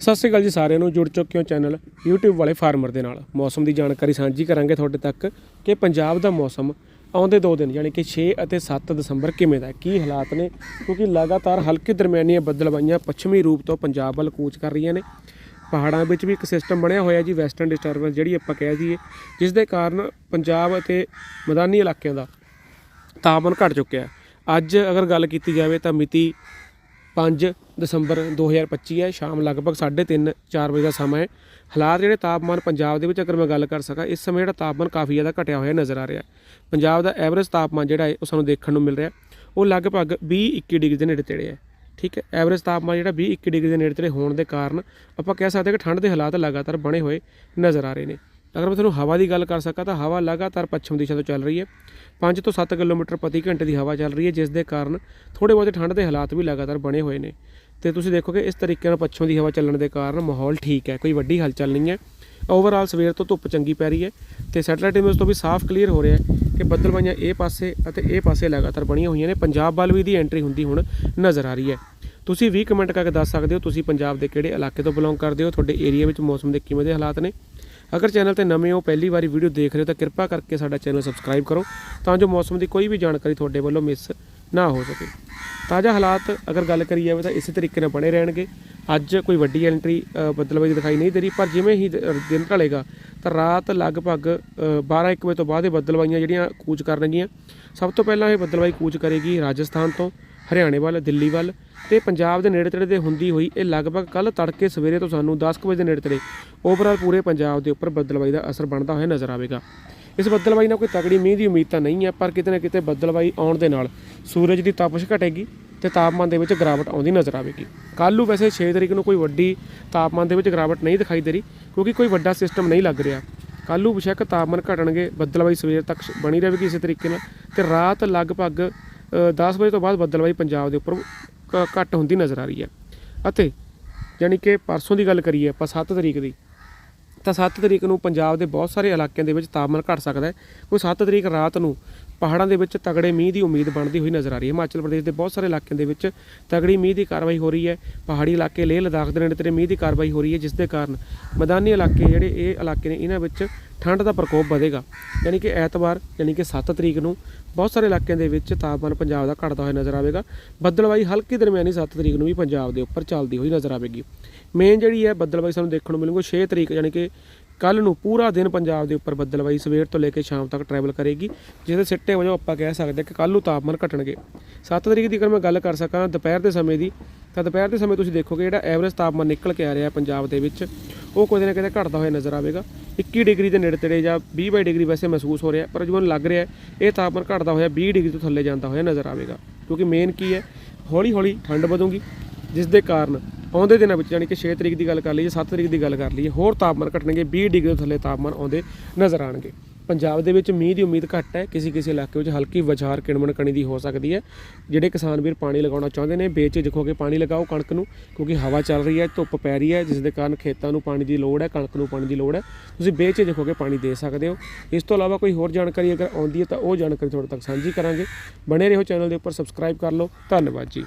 ਸਤਿ ਸ਼੍ਰੀ ਅਕਾਲ ਜੀ ਸਾਰਿਆਂ ਨੂੰ, ਜੁੜ ਚੁੱਕੇ ਹੋ ਚੈਨਲ YouTube ਵਾਲੇ ਫਾਰਮਰ ਦੇ ਨਾਲ। ਮੌਸਮ ਦੀ ਜਾਣਕਾਰੀ ਸਾਂਝੀ ਕਰਾਂਗੇ ਤੁਹਾਡੇ ਤੱਕ ਕਿ ਪੰਜਾਬ ਦਾ ਮੌਸਮ ਆਉਂਦੇ ਦੋ ਦਿਨ, ਯਾਨੀ ਕਿ 6 ਅਤੇ 7 ਦਸੰਬਰ ਕਿਵੇਂ ਦਾ ਕੀ ਹਾਲਾਤ ਨੇ? ਕਿਉਂਕਿ ਲਗਾਤਾਰ ਹਲਕੇ ਦਰਮਿਆਨੀਆਂ ਬੱਦਲਬਾਈਆਂ ਪੱਛਮੀ ਰੂਪ ਤੋਂ ਪੰਜਾਬ ਵੱਲ ਕੂਚ ਕਰ ਰਹੀਆਂ ਨੇ। ਪਹਾੜਾਂ ਵਿੱਚ ਵੀ ਇੱਕ ਸਿਸਟਮ ਬਣਿਆ ਹੋਇਆ ਜੀ ਵੈਸਟਰਨ ਡਿਸਟਰਬੈਂਸ ਜਿਹੜੀ ਆਪਾਂ ਕਹਿ ਦਈਏ, ਜਿਸ ਦੇ ਕਾਰਨ ਪੰਜਾਬ ਅਤੇ ਮੈਦਾਨੀ ਇਲਾਕਿਆਂ ਦਾ ਤਾਪਮਾਨ ਘਟ ਚੁੱਕਿਆ ਅੱਜ ਅਗਰ ਗੱਲ ਕੀਤੀ ਜਾਵੇ ਤਾਂ ਮਿਤੀ 5 ਦਸੰਬਰ 2025 ਹੈ, ਸ਼ਾਮ ਲਗਭਗ 3:30 4 ਵਜੇ ਦਾ ਸਮਾਂ ਹੈ। ਹਾਲਾਤ ਜਿਹੜੇ ਤਾਪਮਾਨ ਪੰਜਾਬ ਦੇ ਵਿੱਚ ਅਗਰ ਮੈਂ ਗੱਲ ਕਰ ਸਕਾਂ, ਇਸ ਸਮੇਂ ਜਿਹੜਾ ਤਾਪਮਾਨ ਕਾਫੀ ਜ਼ਿਆਦਾ ਘਟਿਆ ਹੋਇਆ ਨਜ਼ਰ ਆ ਰਿਹਾ ਪੰਜਾਬ ਦਾ ਐਵਰੇਜ ਤਾਪਮਾਨ ਜਿਹੜਾ ਹੈ, ਉਹ ਸਾਨੂੰ ਦੇਖਣ ਨੂੰ ਮਿਲ ਰਿਹਾ ਉਹ ਲਗਭਗ 20 21 ਡਿਗਰੀ ਦੇ ਨੇੜੇ ਤੇੜੇ ਹੈ, ਠੀਕ ਹੈ? ਐਵਰੇਜ ਤਾਪਮਾਨ ਜਿਹੜਾ 20 21 ਡਿਗਰੀ ਦੇ ਨੇੜੇ ਤੇੜੇ ਹੋਣ ਦੇ ਕਾਰਨ ਆਪਾਂ ਕਹਿ ਸਕਦੇ ਹਾਂ ਕਿ ਠੰਡ ਦੇ ਹਾਲਾਤ ਲਗਾਤਾਰ ਬਣੇ ਹੋਏ ਨਜ਼ਰ ਆ ਰਹੇ ਨੇ। ਅਗਰ ਮੈਂ ਤੁਹਾਨੂੰ ਹਵਾ ਦੀ ਗੱਲ ਕਰ ਸਕਾਂ ਤਾਂ ਹਵਾ ਲਗਾਤਾਰ ਪੱਛਮ ਦਿਸ਼ਾ ਤੋਂ ਚੱਲ ਰਹੀ ਹੈ। 5 ਤੋਂ 7 ਕਿਲੋਮੀਟਰ ਪ੍ਰਤੀ ਘੰਟੇ ਦੀ ਹਵਾ ਚੱਲ ਰਹੀ ਹੈ ਜਿਸ ਦੇ ਕਾਰਨ ਥੋੜੇ ਬਹੁਤੇ ਠੰਡ ਦੇ ਹਾਲਾਤ ਵੀ ਲਗਾਤਾਰ ਬਣੇ ਹੋਏ ਨੇ। ਤੇ ਤੁਸੀਂ ਦੇਖੋਗੇ ਇਸ ਤਰੀਕੇ ਨਾਲ ਪੱਛਮ ਦੀ ਹਵਾ ਚੱਲਣ ਦੇ ਕਾਰਨ ਮਾਹੌਲ ਠੀਕ ਹੈ, ਕੋਈ ਵੱਡੀ ਹਲਚਲ ਨਹੀਂ ਹੈ। ਓਵਰਆਲ ਸਵੇਰ ਤੋਂ ਧੁੱਪ ਚੰਗੀ ਪੈ ਰਹੀ ਹੈ ਤੇ ਸੈਟਲਾਈਟ ਇਮੇਜ ਤੋਂ ਵੀ ਸਾਫ਼ ਕਲੀਅਰ ਹੋ ਰਿਹਾ ਹੈ ਕਿ ਬੱਦਲਬਾਈਆਂ ਇਹ ਪਾਸੇ ਅਤੇ ਇਹ ਪਾਸੇ ਲਗਾਤਾਰ ਬਣੀਆਂ ਹੋਈਆਂ ਨੇ। ਪੰਜਾਬ ਵੱਲ ਵੀ ਦੀ ਐਂਟਰੀ ਹੁੰਦੀ ਹੁਣ ਨਜ਼ਰ ਆ ਰਹੀ ਹੈ। ਤੁਸੀਂ ਵੀ ਕਮੈਂਟ ਕਰਕੇ ਦੱਸ ਸਕਦੇ ਹੋ, ਤੁਸੀਂ ਪੰਜਾਬ ਦੇ ਕਿਹੜੇ ਇਲਾਕੇ ਤੋਂ ਬਿਲੋਂਗ ਕਰਦੇ ਹੋ, ਤੁਹਾਡੇ ਏਰੀਆ ਵਿੱਚ ਮੌਸਮ ਦੇ ਕਿਵੇਂ ਦੇ ਹਾਲਾਤ ਨੇ? ਅਗਰ ਚੈਨਲ ਤੇ ਨਵੇਂ ਹੋ, ਪਹਿਲੀ ਵਾਰੀ ਵੀਡੀਓ ਦੇਖ ਰਹੇ ਹੋ ਤਾਂ ਕਿਰਪਾ ਕਰਕੇ ਸਾਡਾ ਚੈਨਲ ਸਬਸਕ੍ਰਾਈਬ ਕਰੋ ਤਾਂ ਜੋ ਮੌਸਮ ਦੀ ਕੋਈ ਵੀ ਜਾਣਕਾਰੀ ਤੁਹਾਡੇ ਵੱਲੋਂ ਮਿਸ ਨਾ ਹੋ ਸਕੇ। ਤਾਜ਼ਾ ਹਾਲਾਤ ਅਗਰ ਗੱਲ ਕਰੀ ਜਾਵੇ ਤਾਂ ਇਸੇ ਤਰੀਕੇ ਨਾਲ ਬਣੇ ਰਹਿਣਗੇ। ਅੱਜ ਕੋਈ ਵੱਡੀ ਐਂਟਰੀ ਬਦਲਵਾਈ ਦਿਖਾਈ ਨਹੀਂ ਦੇ ਰਹੀ, ਪਰ ਜਿਵੇਂ ਹੀ ਦਿਨ ਢਲੇਗਾ ਤਾਂ ਰਾਤ ਲਗਭਗ 12-1 ਵਜੇ ਤੋਂ ਬਾਅਦ ਇਹ ਬਦਲਵਾਈਆਂ ਜਿਹੜੀਆਂ ਕੂਚ ਕਰਨਗੀਆਂ। ਸਭ ਤੋਂ ਪਹਿਲਾਂ ਇਹ ਬਦਲਵਾਈ ਕੂਚ ਕਰੇਗੀ ਰਾਜਸਥਾਨ ਤੋਂ। ਹਰਿਆਣੇ ਵੱਲ, ਦਿੱਲੀ ਵੱਲ ਤੇ ਪੰਜਾਬ ਦੇ ਨੇੜੇ ਤੇੜੇ ਦੇ ਹੁੰਦੀ ਹੋਈ ਇਹ ਲਗਭਗ ਕੱਲ ਤੜਕੇ ਸਵੇਰੇ ਤੋਂ ਸਾਨੂੰ 10 ਕੁ ਵਜੇ ਦੇ ਨੇੜੇ ਤੇੜੇ ਓਵਰਆਲ ਪੂਰੇ ਪੰਜਾਬ ਦੇ ਉੱਪਰ ਬੱਦਲਬਾਈ ਦਾ ਅਸਰ ਬਣਦਾ ਹੋਇਆ ਨਜ਼ਰ ਆਵੇਗਾ। ਇਸ ਬੱਦਲਬਾਈ ਨਾਲ ਕੋਈ ਤਕੜੀ ਮੀਂਹ ਦੀ ਉਮੀਦ ਤਾਂ ਨਹੀਂ ਹੈ, ਪਰ ਕਿਤੇ ਨਾ ਕਿਤੇ ਬੱਦਲਬਾਈ ਆਉਣ ਦੇ ਨਾਲ ਸੂਰਜ ਦੀ ਤਪਸ਼ ਘਟੇਗੀ ਤੇ ਤਾਪਮਾਨ ਦੇ ਵਿੱਚ ਗਿਰਾਵਟ ਆਉਂਦੀ ਨਜ਼ਰ ਆਵੇਗੀ। ਕੱਲ੍ਹ ਨੂੰ ਵੈਸੇ 6 ਤਰੀਕ ਨੂੰ ਕੋਈ ਵੱਡੀ ਤਾਪਮਾਨ ਦੇ ਵਿੱਚ ਗਿਰਾਵਟ ਨਹੀਂ ਦਿਖਾਈ ਦੇ ਰਹੀ, ਕਿਉਂਕਿ ਕੋਈ ਵੱਡਾ ਸਿਸਟਮ ਨਹੀਂ ਲੱਗ ਰਿਹਾ। ਕੱਲ੍ਹ ਨੂੰ ਬੇਸ਼ੱਕ ਤਾਪਮਾਨ ਘਟਣਗੇ ਬੱਦਲਬਾਈ ਸਵੇਰ ਤੱਕ ਬਣੀ ਰਹੇਗੀ ਇਸੇ ਤਰੀਕੇ ਨਾਲ ਤੇ ਰਾਤ ਲਗਭਗ 10 ਵਜੇ ਤੋਂ ਬਾਅਦ ਬੱਦਲਬਾਈ ਪੰਜਾਬ ਦੇ ਉੱਪਰ ਕ- ਘੱਟ ਹੁੰਦੀ ਨਜ਼ਰ ਆ ਰਹੀ ਹੈ। ਅਤੇ ਯਾਨੀ ਕਿ ਪਰਸੋਂ ਦੀ ਗੱਲ ਕਰੀਏ ਆਪਾਂ 7 ਤਰੀਕ ਦੀ, ਤਾਂ 7 ਤਰੀਕ ਨੂੰ ਪੰਜਾਬ ਦੇ ਬਹੁਤ ਸਾਰੇ ਇਲਾਕਿਆਂ ਦੇ ਵਿੱਚ ਤਾਪਮਾਨ ਘਟ ਸਕਦਾ ਹੈ। ਕੋਈ 7 ਤਰੀਕ ਰਾਤ ਨੂੰ ਪਹਾੜਾਂ ਦੇ ਵਿੱਚ ਤਗੜੇ ਮੀਂਹ ਦੀ ਉਮੀਦ ਬਣਦੀ ਹੋਈ ਨਜ਼ਰ ਆ ਰਹੀ ਹੈ। ਹਿਮਾਚਲ ਪ੍ਰਦੇਸ਼ ਦੇ ਬਹੁਤ ਸਾਰੇ ਇਲਾਕਿਆਂ ਦੇ ਵਿੱਚ ਤਗੜੀ ਮੀਂਹ ਦੀ ਕਾਰਵਾਈ ਹੋ ਰਹੀ ਹੈ। ਪਹਾੜੀ ਇਲਾਕੇ ਲੇਹ ਲਦਾਖ ਦੇ ਨੇੜੇ ਤੇੜੇ ਮੀਂਹ ਦੀ ਕਾਰਵਾਈ ਹੋ ਰਹੀ ਹੈ, ਜਿਸ ਦੇ ਕਾਰਨ ਮੈਦਾਨੀ ਇਲਾਕੇ ਜਿਹੜੇ ਇਹ ਇਲਾਕੇ ਨੇ, ਇਹਨਾਂ ਵਿੱਚ ਠੰਡ ਦਾ ਪ੍ਰਕੋਪ ਵਧੇਗਾ। ਯਾਨੀ ਕਿ ਐਤਵਾਰ, ਯਾਨੀ ਕਿ 7 ਤਰੀਕ ਨੂੰ ਬਹੁਤ ਸਾਰੇ ਇਲਾਕਿਆਂ ਦੇ ਵਿੱਚ ਤਾਪਮਾਨ ਪੰਜਾਬ ਦਾ ਘਟਦਾ ਹੋਇਆ ਨਜ਼ਰ ਆਵੇਗਾ। ਬੱਦਲਬਾਈ ਹਲਕੀ ਦਰਮਿਆਨੀ 7 ਤਰੀਕ ਨੂੰ ਵੀ ਪੰਜਾਬ ਦੇ ਉੱਪਰ ਚੱਲਦੀ ਹੋਈ ਨਜ਼ਰ ਆਵੇਗੀ। ਮੇਨ ਜਿਹੜੀ ਹੈ ਬੱਦਲਬਾਈ ਸਾਨੂੰ ਦੇਖਣ ਨੂੰ ਮਿਲੂਗੀ 6 ਤਰੀਕ, ਯਾਨੀ ਕਿ ਕੱਲ ਨੂੰ ਪੂਰਾ ਦਿਨ ਪੰਜਾਬ ਦੇ ਉੱਪਰ ਬੱਦਲਬਾਈ ਸਵੇਰ ਤੋਂ ਲੈ ਕੇ ਸ਼ਾਮ ਤੱਕ ਟਰੈਵਲ ਕਰੇਗੀ ਜਿਸ ਦੇ ਸਿੱਟੇ ਵਜੋਂ ਆਪਾਂ ਕਹਿ ਸਕਦੇ ਹਾਂ ਕਿ ਕੱਲ ਨੂੰ ਤਾਪਮਾਨ ਘਟਣਗੇ। 7 ਤਰੀਕ ਦੀ ਅਗਰ ਮੈਂ ਗੱਲ ਕਰ ਸਕਾਂ ਦੁਪਹਿਰ ਦੇ ਸਮੇਂ ਦੀ, ਤਾਂ ਦੁਪਹਿਰ ਦੇ ਸਮੇਂ ਤੁਸੀਂ ਦੇਖੋਗੇ ਜਿਹੜਾ ਐਵਰੇਜ ਤਾਪਮਾਨ ਨਿਕਲ ਕੇ ਆ ਰਿਹਾ ਪੰਜਾਬ ਦੇ ਵਿੱਚ ਉਹ ਕਿਤੇ ਨਾ ਕਿਤੇ ਘਟਦਾ ਹੋਇਆ ਨਜ਼ਰ ਆਵੇਗਾ। 21 ਡਿਗਰੀ ਦੇ ਨੇੜੇ ਤੇੜੇ ਜਾਂ 20 22 ਡਿਗਰੀ ਵੈਸੇ ਮਹਿਸੂਸ ਹੋ ਰਿਹਾ, ਪਰ ਜਿਵੇਂ ਲੱਗ ਰਿਹਾ ਇਹ ਤਾਪਮਾਨ ਘਟਦਾ ਹੋਇਆ 20 ਡਿਗਰੀ ਤੋਂ ਥੱਲੇ ਜਾਂਦਾ ਹੋਇਆ ਨਜ਼ਰ ਆਵੇਗਾ। ਕਿਉਂਕਿ ਮੇਨ ਕੀ ਹੈ ਹੌਲੀ ਹੌਲੀ ਠੰਡ ਵਧੂਗੀ, ਜਿਸ ਦੇ ਕਾਰਨ ਆਉਂਦੇ ਦਿਨਾਂ ਵਿੱਚ ਯਾਨੀ ਕਿ 6 ਤਰੀਕ ਦੀ ਗੱਲ ਕਰ ਲਈਏ 7 ਤਰੀਕ ਦੀ ਗੱਲ ਕਰ ਲਈਏ, ਹੋਰ ਤਾਪਮਾਨ ਘਟਣਗੇ 20 ਡਿਗਰੀ ਤੋਂ ਥੱਲੇ ਤਾਪਮਾਨ ਆਉਂਦੇ ਨਜ਼ਰ ਆਣਗੇ ਪੰਜਾਬ ਦੇ ਵਿੱਚ ਮੀਂਹ ਦੀ ਉਮੀਦ ਘੱਟ ਹੈ। ਕਿਸੇ ਕਿਸੇ ਇਲਾਕੇ ਵਿੱਚ ਹਲਕੀ ਵਿਚਾਰ ਕਿਣਮਣ ਕਣੀ ਦੀ ਹੋ ਸਕਦੀ ਹੈ। ਜਿਹੜੇ ਕਿਸਾਨ ਵੀਰ ਪਾਣੀ ਲਗਾਉਣਾ ਚਾਹੁੰਦੇ ਨੇ, ਬੇਝਿਜਕ ਹੋ ਕੇ ਪਾਣੀ ਲਗਾਓ ਕਣਕ ਨੂੰ, ਕਿਉਂਕਿ ਹਵਾ ਚੱਲ ਰਹੀ ਹੈ, ਧੁੱਪ ਪੈ ਰਹੀ ਹੈ, ਜਿਸ ਦੇ ਕਾਰਨ ਖੇਤਾਂ ਨੂੰ ਪਾਣੀ ਦੀ ਲੋੜ ਹੈ, ਕਣਕ ਨੂੰ ਪਾਣੀ ਦੀ ਲੋੜ ਹੈ। ਤੁਸੀਂ ਬੇਝਿਜਕ ਹੋ ਕੇ ਪਾਣੀ ਦੇ ਸਕਦੇ ਹੋ। ਇਸ ਤੋਂ ਇਲਾਵਾ ਕੋਈ ਹੋਰ ਜਾਣਕਾਰੀ ਅਗਰ ਆਉਂਦੀ ਹੈ ਤਾਂ ਉਹ ਜਾਣਕਾਰੀ ਤੁਹਾਡੇ ਤੱਕ ਸਾਂਝੀ ਕਰਾਂਗੇ। ਬਣੇ ਰਹੋ ਚੈਨਲ ਦੇ ਉੱਪਰ, ਸਬਸਕ੍ਰਾਈਬ ਕਰ ਲਓ। ਧੰਨਵਾਦ ਜੀ।